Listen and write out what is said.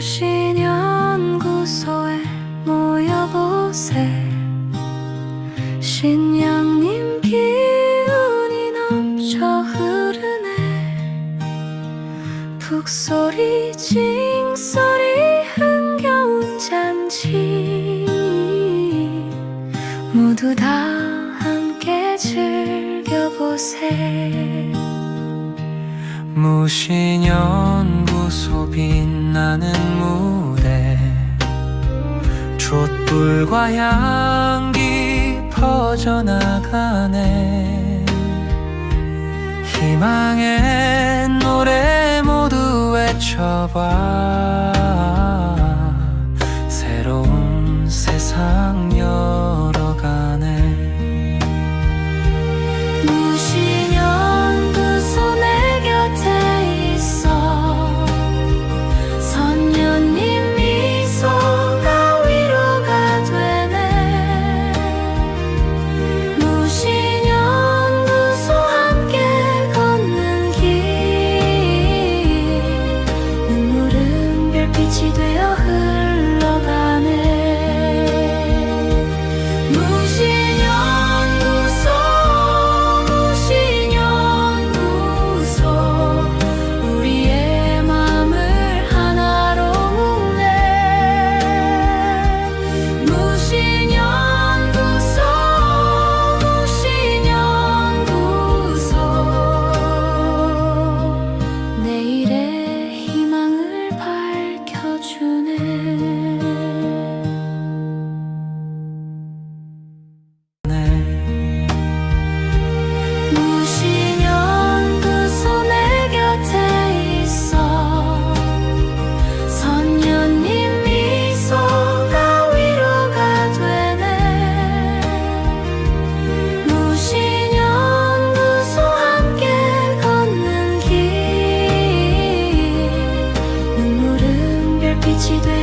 신 연구소에 모여보세. 신양님 기운이 넘쳐 흐르네. 북소리 징소리 흥겨운 잔치. 모두 다 함께 즐겨보세. 무신연구소 빛나는 무대. 촛불과 향기 퍼져나가네. 희망의 노래 모두 외쳐봐. 새로운 세상 对